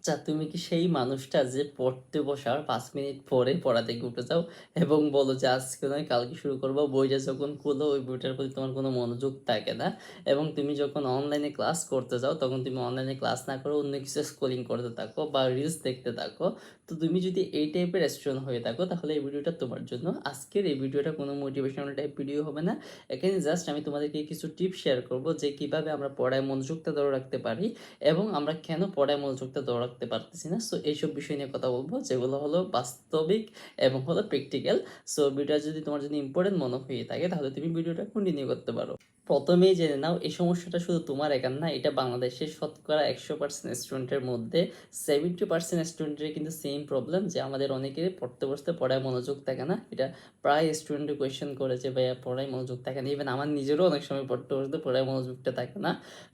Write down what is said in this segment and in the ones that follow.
আচ্ছা তুমি কি সেই মানুষটা যে পড়তে বসার পাঁচ মিনিট পরে পড়া থেকে উঠে যাও এবং বলো যে, আজকে নয়, কালকে শুরু করব। বইটা যখন খুলো, ওই বইটার প্রতি তোমার কোনো মনোযোগ থাকে না এবং তুমি যখন অনলাইনে ক্লাস করতে যাও, তখন তুমি অনলাইনে ক্লাস না করে অন্য কিছু স্কোলিং করতে থাকো বা রিলস দেখতে থাকো। তো তুমি যদি এই টাইপের স্টুডেন্ট হয়ে থাকো, তাহলে এই ভিডিওটা তোমার জন্য। আজকের এই ভিডিওটা কোনো মোটিভেশনাল টাইপ ভিডিও হবে না। এখানে জাস্ট আমি তোমাদেরকে কিছু টিপস শেয়ার করব যে, কীভাবে আমরা পড়ায় মনোযোগটা ধরে রাখতে পারি এবং আমরা কেন পড়ায় মনোযোগটা ধরে রাখতে পারতেছি না। সো এইসব বিষয় নিয়ে কথা বলব, যেগুলো হলো বাস্তবিক এবং হলো প্র্যাকটিক্যাল সো ভিডিওটা যদি তোমার যদি ইম্পর্টেন্ট মনে হয়ে থাকে, তাহলে তুমি ভিডিওটা কন্টিনিউ করতে পারো। প্রথমেই জেনে নাও, এই সমস্যাটা শুধু তোমার একার না, এটা বাংলাদেশের শতকরা একশো পার্সেন্ট স্টুডেন্টের মধ্যে সেভেন্টি পার্সেন্ট স্টুডেন্টের কিন্তু সেম প্রবলেম যে আমাদের অনেকের পড়তে বসতে, পড়ায় মনোযোগ থাকে না। এটা প্রায় স্টুডেন্টে কোয়েশ্চেন করেছে ভাইয়া, পড়ায় মনোযোগ থাকে না। ইভেন আমার নিজেরও অনেক সময় পড়তে বসতে, পড়ায় মনোযোগটা থাকে না।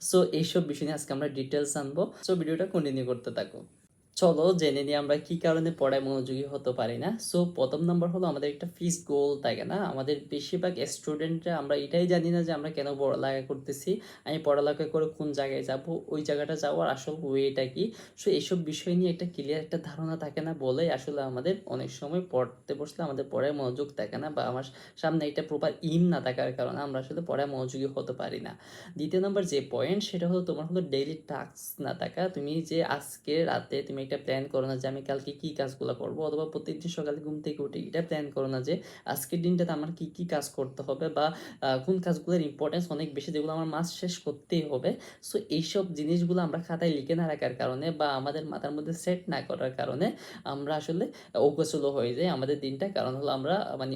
সো এইসব বিষয় নিয়ে আজকে আমরা ডিটেলস আনব। সো ভিডিওটা কন্টিনিউ করতে থাকো। চলো জেনে নিই আমরা কি কারণে পড়ায় মনোযোগী হতে পারি না। সো প্রথম নাম্বার হলো আমাদের একটা ফিস গোল থাকে না? আমাদের বেশিরভাগ স্টুডেন্টরা আমরা এটাই জানি না যে আমরা কেন পড়ালেখা করতেছি। আমি পড়ালেখা করে কোন জায়গায় যাব, ওই জায়গাটা যাওয়ার আসল ওয়েটা কি? সো এইসব বিষয় নিয়ে একটা ক্লিয়ার একটা ধারণা থাকে না বলে আসলে আমাদের অনেক সময় পড়তে বসলে আমাদের পড়ায় মনোযোগ থাকে না বা আমার সামনে একটা প্রপার ইম না থাকার কারণে আমরা আসলে পড়ায় মনোযোগী হতে পারি না। দ্বিতীয় নম্বর যে পয়েন্ট সেটা হলো তোমার হলো ডেইলি টাস্ক না থাকা। তুমি যে আজকে রাতে তুমি একটা প্ল্যান করো না যে আমি কালকে কি কাজগুলো করব, অথবা প্রত্যেকদিন সকালে ঘুম থেকে উঠে এটা প্ল্যান করো না যে আজকের দিনটাতে আমার কি কি কাজ করতে হবে বা কোন কাজগুলোর ইম্পর্টেন্স অনেক বেশি যেগুলো আমার মাস শেষ করতেই হবে। সো এইসব জিনিসগুলো আমরা খাতায় লিখে না রাখার কারণে বা আমাদের মাথার মধ্যে সেট না করার কারণে আমরা আসলে অগ্রসল হয়ে যাই আমাদের দিনটা। কারণ হলো আমরা মানে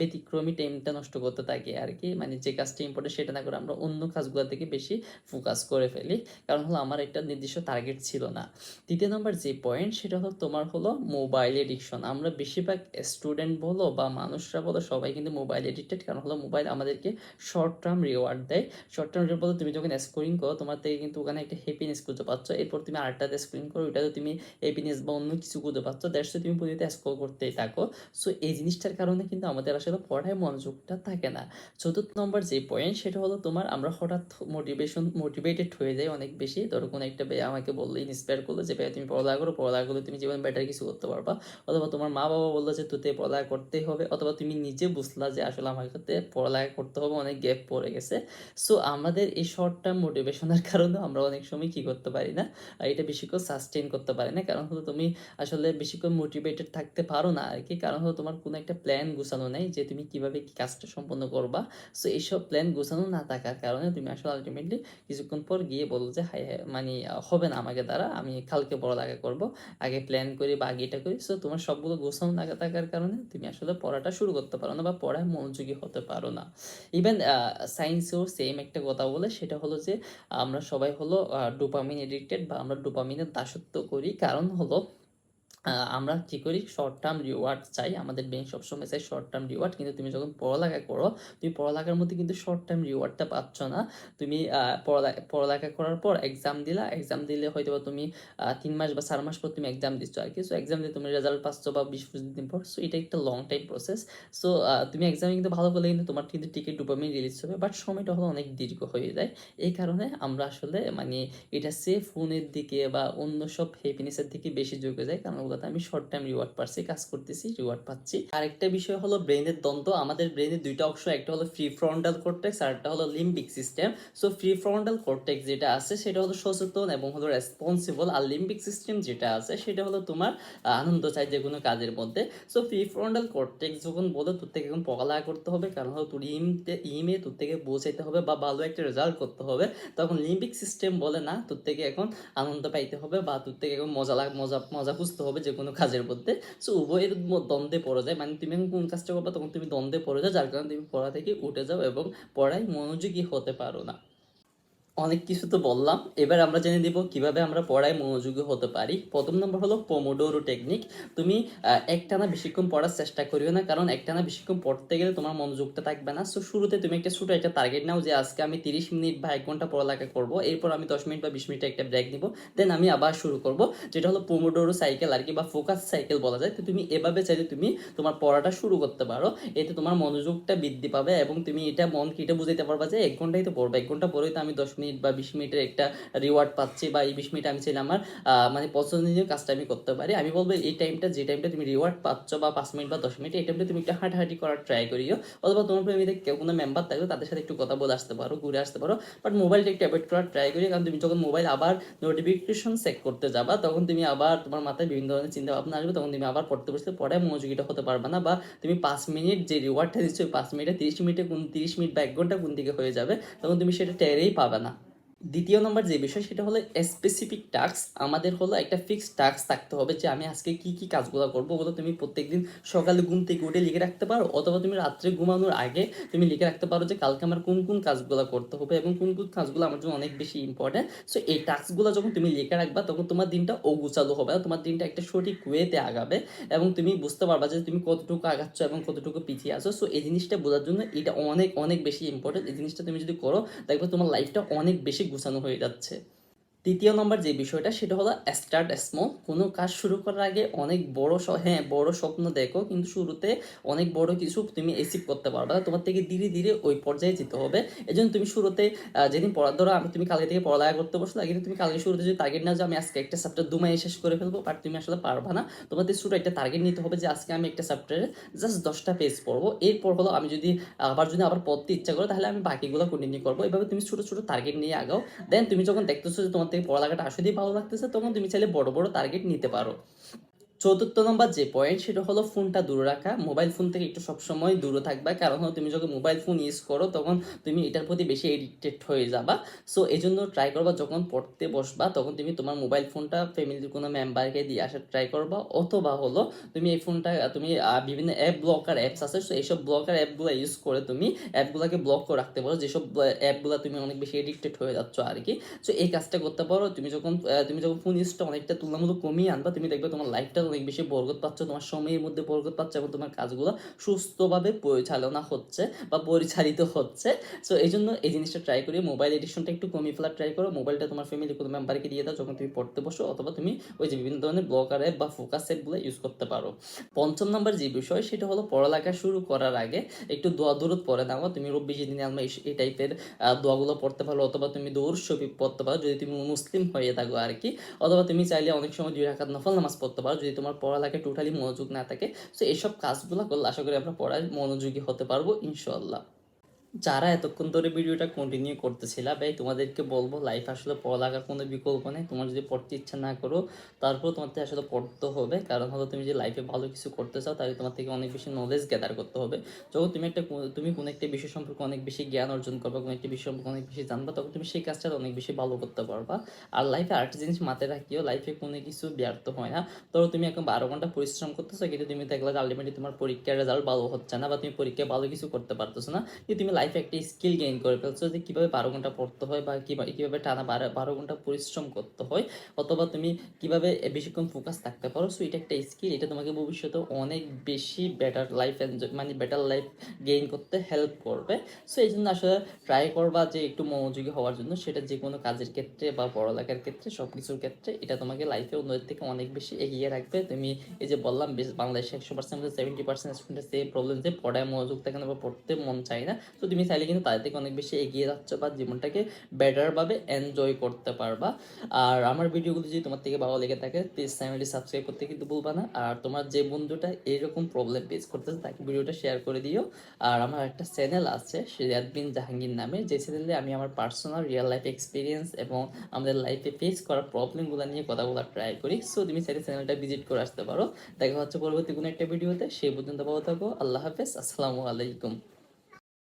ব্যতিক্রমী টাইমটা নষ্ট করতে থাকি আর কি। মানে যে কাজটা ইম্পর্টেন্ট সেটা না করে আমরা অন্য কাজগুলোর থেকে বেশি ফোকাস করে ফেলি। কারণ হলো আমার একটা নির্দিষ্ট টার্গেট ছিল না। তৃতীয় নম্বর যে পয়েন্ট সেটা হলো তোমার হলো মোবাইল এডিকশন আমরা বেশিরভাগ স্টুডেন্ট বলো বা মানুষরা বলো সবাই কিন্তু মোবাইল এডিক্টেড কারণ হলো মোবাইল আমাদেরকে শর্ট টার্ম রিওয়ার্ড দেয়। শর্ট টার্ম রিওয়ার্ড বলতে তুমি যখন স্কোরিং করো, তোমার থেকে কিন্তু ওখানে একটা হ্যাপিনেস খুঁজে পাচ্ছ। এরপর তুমি আরেকটাতে স্কোরিং করো, ওইটাতে তুমি হ্যাপিনেস বা অন্য কিছু খুঁজে পাচ্ছ। দ্যাটস তুমি প্রতিটা স্কোর করতেই থাকো। সো এই জিনিসটার কারণে কিন্তু আমাদের আসলে পড়ায় মনোযোগটা থাকে না। চতুর্থ নম্বর যে পয়েন্ট সেটা হলো তোমার আমরা হঠাৎ মোটিভেশন মোটিভেটেড হয়ে যাই অনেক বেশি। ধরো কোনো একটা ভাই আমাকে বলল ইন্সপায়ার করল যে, ভাই তুমি পড়ালেখা করো পড়ালেখা করলে তুমি জীবনে বেটার কিছু করতে পারবা। অথবা তোমার মা বাবা বলল যে, তোতে পড়ালেখা করতেই হবে। অথবা তুমি নিজে বুঝলা যে, আসলে আমার কাছে পড়ালেখা করতে হবে। অনেক গ্যাপ পড়ে গেছে। সো আমাদের এই শর্ট টার্ম মোটিভেশনের কারণে আমরা অনেক সময় কি করতে পারি না? আর এটা বেশিক্ষণ সাস্টেন করতে পারি না। কারণ হলো তুমি আসলে বেশিক্ষণ মোটিভেটেড থাকতে পারো না আর কি। কারণ হলো তোমার কোনো একটা প্ল্যান গুছানো নেই যে, তুমি কীভাবে কি কাজটা সম্পন্ন করবা। সো এইসব প্ল্যান গুছানো না থাকার কারণে তুমি আসলে আলটিমেটলি কিছুক্ষণ পর গিয়ে বলো যে হাই হাই মানে হবে না আমাকে দ্বারা। আমি কালকে পড়ালেখা করব, আগে প্ল্যান করি বা আগে এটা করি। সো তোমার সবগুলো গোছানো না থাকার কারণে তুমি আসলে পড়াটা শুরু করতে পারো না বা পড়ায় মনোযোগী হতে পারো না। ইভেন সায়েন্সেও সেম একটা কথা বলে, সেটা হলো যে, আমরা সবাই হলো ডোপামিন এডিক্টেড বা আমরা ডোপামিনের দাসত্ব করি। কারণ হলো আমরা কি করি? শর্ট টার্ম রিওয়ার্ড চাই। আমাদের ব্রেন সবসময় চাই শর্ট টার্ম রিওয়ার্ড কিন্তু তুমি যখন পড়ালেখা করো, তুমি পড়ালেখার মধ্যে কিন্তু শর্ট টার্ম রিওয়ার্ডটা পাচ্ছ না। তুমি পড়ালেখা পড়ালেখা করার পর এক্সাম দিলা। এক্সাম দিলে হয়তো বা তুমি তিন মাস বা চার মাস পর তুমি এক্সাম দিচ্ছ। আর কি সো এক্সাম দিয়ে তুমি রেজাল্ট পাচ্ছ বা বিশ পঁচিশ দিন পর। সো এটা একটা লং টাইম প্রসেস সো তুমি এক্সামে কিন্তু ভালো করলে কিন্তু তোমার কিন্তু টিকিট ডোপামিন রিলিজ হবে। বাট সময়টা হলো অনেক দীর্ঘ হয়ে যায়। এই কারণে আমরা আসলে মানে এটা সে ফোনের দিকে বা অন্য সব হ্যাপিনেসের দিকে বেশি ঝুঁকে যায় কারণ ওগুলোতে আমি শর্ট টাইম রিওয়ার্ড পাচ্ছি কাজ করতেছি রিওয়ার্ড পাচ্ছি। আরেকটা বিষয় হলো ব্রেনের দ্বন্দ্ব, আমাদের ব্রেনের দুইটা অংশ, একটা হলো ফ্রি ফ্রন্টাল কর্টেক্স আর একটা হলো limbic system so prefrontal cortex যেটা আছে, সেটা হলো সচেতন এবং হলো রেসপন্সিবল আর লিম্বিক সিস্টেম যেটা আছে, সেটা হলো তোমার আনন্দ চাই যে কোনো কাজের মধ্যে। সো ফ্রি ফ্রন্টাল কর্টেক্স যখন বলে, তোর থেকে এখন পড়ালেখা করতে হবে, কারণ হলো তোর ইমতে ইমে তোর থেকে বোঝাইতে হবে বা ভালো একটা রেজাল্ট করতে হবে। তখন লিম্বিক সিস্টেম বলে না, তোর থেকে এখন আনন্দ পাইতে হবে বা তোর থেকে এখন মজা লাগ, মজা মজা খুঁজতে হবে। যে কোনো কাজের মধ্যে। সো উভয়ের দ্বন্দ্বে পড়ে যায়। মানে তুমি কোন কাজটা করবা, তখন তুমি দ্বন্দ্বে পড়ে যাও, যার কারণে তুমি পড়া থেকে উঠে যাও এবং পড়ায় মনোযোগী হতে পারো না। অনেক কিছু তো বললাম। এবার আমরা জেনে দিব কীভাবে আমরা পড়ায় মনোযোগী হতে পারি। প্রথম নম্বর হলো পোমোডোরো টেকনিক তুমি একটানা বেশিক্ষণ পড়ার চেষ্টা করিও না, কারণ একটানা বেশিক্ষণ পড়তে গেলে তোমার মনোযোগটা থাকবে না। সো শুরুতে তুমি একটা ছোটো একটা টার্গেট নাও যে আজকে আমি তিরিশ মিনিট বা এক ঘণ্টা পড়ালেখা করব। এরপর আমি দশ মিনিট বা বিশ মিনিট একটা ব্রেক নিব। দেন আমি আবার শুরু করব, যেটা হলো পোমোডোরো সাইকেল আর কি, বা ফোকাস সাইকেল বলা যায়। তো তুমি এভাবে চাইলে তুমি তোমার পড়াটা শুরু করতে পারো। এতে তোমার মনোযোগটা বৃদ্ধি পাবে এবং তুমি এটা মনকে এটা বুঝাইতে পারবা যে এক ঘন্টাই তো পড়বে। এক ঘণ্টা পরেই তো আমি দশ মিনিট মিনিট বা বিশ মিনিটের একটা রিওয়ার্ড পাচ্ছি বা এই বিশ মিনিট আমি চাইলে আমার মানে পছন্দনীয় কাজটা আমি করতে পারি। আমি বলব এই টাইমটা যে টাইমটা তুমি রিওয়ার্ড পাচ্ছ বা পাঁচ মিনিট বা দশ মিনিট, এই টাইমটা তুমি একটু হাঁটাহাঁটি করার ট্রাই করিও। অথবা তোমার ফ্যামিলিতে কেউ কোনো মেম্বার থাকবে তাদের সাথে একটু কথা বলে আসতে পারো, ঘুরে আসতে পারো। বাট মোবাইলটা একটু অ্যাভয়েড করার ট্রাই করি কারণ তুমি যখন মোবাইল আবার নোটিফিকেশন চেক করতে যাবা, তখন তুমি আবার তোমার মাথায় বিভিন্ন ধরনের চিন্তা ভাবনা আসবে। তখন তুমি আবার পড়তে বসতে পড়ে মনোযোগীটা হতে পারবে না বা তুমি পাঁচ মিনিট যে রিওয়ার্ডটা দিচ্ছ, ওই পাঁচ মিনিটে তিরিশ মিনিটে কোন তিরিশ মিনিট বা এক ঘণ্টা কোন দিকে হয়ে যাবে। তখন তুমি সেটা টেরেই পাবে না। দ্বিতীয় নম্বর যে বিষয়, সেটা হলো স্পেসিফিক টাস্ক আমাদের হলো একটা ফিক্সড টাস্ক থাকতে হবে যে আমি আজকে কি কি কাজগুলো করব, ওগুলো তুমি প্রত্যেকদিন সকালে ঘুম থেকে উঠে লিখে রাখতে পারো, অথবা তুমি রাত্রে ঘুমানোর আগে তুমি লিখে রাখতে পারো যে কালকে আমার কোন কোন কাজগুলো করতে হবে এবং কোন কোন কাজগুলো আমার জন্য অনেক বেশি ইম্পর্টেন্ট সো এই টাস্কগুলো যখন তুমি লিখে রাখবা, তখন তোমার দিনটা অগুচালু হবে, তোমার দিনটা একটা সঠিক ওয়েতে আগাবে এবং তুমি বুঝতে পারবা যে তুমি কতটুকু আগাচ্ছ এবং কতটুকু পিছিয়ে আছো। সো এই জিনিসটা বোঝার জন্য এটা অনেক অনেক বেশি ইম্পর্টেন্ট এই জিনিসটা তুমি যদি করো, দেখবে তোমার লাইফটা অনেক বেশি গুছানো হয়ে যাচ্ছে। তৃতীয় নম্বর যে বিষয়টা, সেটা হলো স্টার্ট স্মল কোনো কাজ শুরু করার আগে অনেক বড় হ্যাঁ বড় স্বপ্ন দেখো, কিন্তু শুরুতে অনেক বড় কিছু তুমি অ্যাচিভ করতে পারবে তোমার থেকে ধীরে ধীরে ওই পর্যায়ে যেতে হবে। এই জন্য তুমি শুরুতে যেদিন পড়া, ধরো আমি তুমি কালকে থেকে পড়ালেখা করতে বসলে, কিন্তু তুমি কালকে শুরুতে যদি টার্গেট নাও যে আমি আজকে একটা চ্যাপ্টার দু মাসে শেষ করে ফেলব বাট তুমি আসলে পারবে না, তোমাদের শুরু একটা টার্গেট নিতে হবে যে আজকে আমি একটা চ্যাপ্টারে জাস্ট দশটা পেজ পড়ব। এরপর হলো আমি যদি আবার যদি আবার পড়তে ইচ্ছা করো, তাহলে আমি বাকিগুলো কন্টিনিউ করব। এভাবে তুমি ছোটো ছোটো টার্গেট নিয়ে আগাও। দেন তুমি যখন দেখতেছো যে তোমার থেকে পড়ালেখাটা আসলেই ভালো লাগতেছে তখন তুমি চাইলে বড় বড় টার্গেট নিতে পারো। চতুর্থ নম্বর যে পয়েন্ট সেটা হলো ফোনটা দূরে রাখা। মোবাইল ফোন থেকে একটু সবসময় দূরে থাকবা। কারণ হলো তুমি যখন মোবাইল ফোন ইউজ করো, তখন তুমি এটার প্রতি বেশি এডিক্টেড হয়ে যাবা। সো এই জন্য ট্রাই করবা, যখন পড়তে বসবা, তখন তুমি তোমার মোবাইল ফোনটা ফ্যামিলির কোনো মেম্বারকে দিয়ে আসার ট্রাই করবা। অথবা হলো তুমি এই ফোনটা তুমি বিভিন্ন অ্যাপ ব্লকার অ্যাপস আছে। সো এইসব ব্লকার অ্যাপগুলো ইউজ করে তুমি অ্যাপগুলোকে ব্লক করে রাখতে পারো। যেসব অ্যাপগুলো তুমি অনেক বেশি এডিক্টেড হয়ে যাচ্ছ আর কি। সো এই কাজটা করতে পারো। তুমি যখন তুমি যখন ফোন ইউজটা অনেকটা তুলনামূলক কমিয়ে আনবা, তুমি দেখবে তোমার লাইফটা অনেক বেশি বরগত পাচ্ছ, তোমার সময়ের মধ্যে বরগত পাচ্ছ এবং তোমার কাজগুলো সুস্থভাবে পরিচালনা হচ্ছে বা পরিচালিত হচ্ছে। সো এই জন্য এই জিনিসটা ট্রাই করি মোবাইল এডিকশনটা একটু কমিয়ে ফেলার ট্রাই করো। মোবাইলটা তোমার ফ্যামিলি কোনো মেম্বারকে দিয়ে দাও যখন তুমি পড়তে বসো অথবা তুমি ওই যে বিভিন্ন ধরনের ব্লকার অ্যাপ বা ফোকাস অ্যাপগুলো ইউজ করতে পারো। পঞ্চম নাম্বার যে বিষয়, সেটা হলো পড়ালেখা শুরু করার আগে একটু দোয়া দূরত পড়ে নাও। তুমি রব্বি জিদিন আলমা এই- টাইপের দোয়াগুলো পড়তে পারো অথবা তুমি দৌড় শফি পড়তে পারো। যদি তুমি মুসলিম হয়ে থাকো আর কি অথবা তুমি চাইলে অনেক সময় দুই রাখাত নফল নামাজ পড়তে পারো। যদি তোমার পড়ালেখা টোটালি মনোযোগ না থাকে। সো এসব কাজগুলো করলে আশা করি আমরা পড়ায় মনোযোগী হতে পারব ইনশাল্লাহ যারা এতক্ষণ ধরে ভিডিওটা কন্টিনিউ করতেছিল, ভাই তোমাদেরকে বলব লাইফ আসলে পড়ালেখার কোনো বিকল্প নেই। তোমার যদি পড়তে ইচ্ছা না করো তারপর তোমার থেকে আসলে পড়তে হবে। কারণ হলো তুমি যে লাইফে ভালো কিছু করতে চাও, তাহলে তোমার থেকে অনেক বেশি নলেজ গ্যাদার করতে হবে। যখন তুমি একটা তুমি কোনো একটা বিষয় সম্পর্কে অনেক বেশি জ্ঞান অর্জন করবা, কোনো একটা বিষয় সম্পর্কে অনেক বেশি জানবা, তখন তুমি সেই কাজটা অনেক বেশি ভালো করতে পারবা। আর লাইফে আরেকটা জিনিস মাথায় রাখিও লাইফে কোনো কিছু ব্যর্থ হয় না। ধরো তুমি এখন বারো ঘণ্টা পরিশ্রম করতেছো, কিন্তু তুমি দেখলে আলটিমেটলি তোমার পরীক্ষার রেজাল্ট ভালো হচ্ছে না বা তুমি পরীক্ষায় ভালো কিছু করতে পারতেছো না। কিন্তু তুমি লাইফে একটা স্কিল গেইন করে ফেলছো যে কীভাবে বারো ঘণ্টা পড়তে হয় বা কীভাবে টানা বারো বারো ঘণ্টা পরিশ্রম করতে হয় অথবা তুমি কীভাবে বেশিক্ষণ ফোকাস থাকতে পারো সো এটা একটা স্কিল এটা তোমাকে ভবিষ্যতে অনেক বেশি বেটার লাইফ এনজয় মানে বেটার লাইফ গেইন করতে হেল্প করবে। সো এই জন্য আসলে ট্রাই করবা যে একটু মনোযোগী হওয়ার জন্য, সেটা যে কোনো কাজের ক্ষেত্রে বা পড়ালেখার ক্ষেত্রে সব কিছুর ক্ষেত্রে, এটা তোমাকে লাইফে অন্যদের থেকে অনেক বেশি এগিয়ে রাখবে। তুমি এই যে বললাম, বেশ বাংলাদেশে একশো পার্সেন্ট সেভেন্টি পার্সেন্ট স্টুডেন্টের সেম প্রবলেম যে পড়ায় মনোযোগ থাকে না বা পড়তে মন চায় না তো তুমি চাইলে কিন্তু তাদের থেকে অনেক বেশি এগিয়ে যাচ্ছ বা জীবনটাকে বেটারভাবে এনজয় করতে পারবা। আর আমার ভিডিওগুলো যদি তোমার থেকে ভালো লেগে থাকে প্লিজ চ্যানেলটি সাবস্ক্রাইব করতে কিন্তু ভুলবা না। আর তোমার যে বন্ধুটা এরকম প্রবলেম ফেস করতেছে, তাকে ভিডিওটা শেয়ার করে দিও। আর আমার একটা চ্যানেল আছে সিরাজ বিন জাহাঙ্গীর নামে। যে চ্যানেলে আমি আমার পার্সোনাল রিয়েল লাইফ এক্সপিরিয়েন্স এবং আমাদের লাইফে ফেস করা প্রবলেমগুলো নিয়ে কথা বলার ট্রাই করি। সো তুমি চাইলে চ্যানেলটা ভিজিট করে আসতে পারো। দেখা হচ্ছে পরবর্তী কোনো একটা ভিডিওতে সেই পর্যন্ত ভালো থাকো। আল্লাহ হাফেজ। আসসালামু আলাইকুম।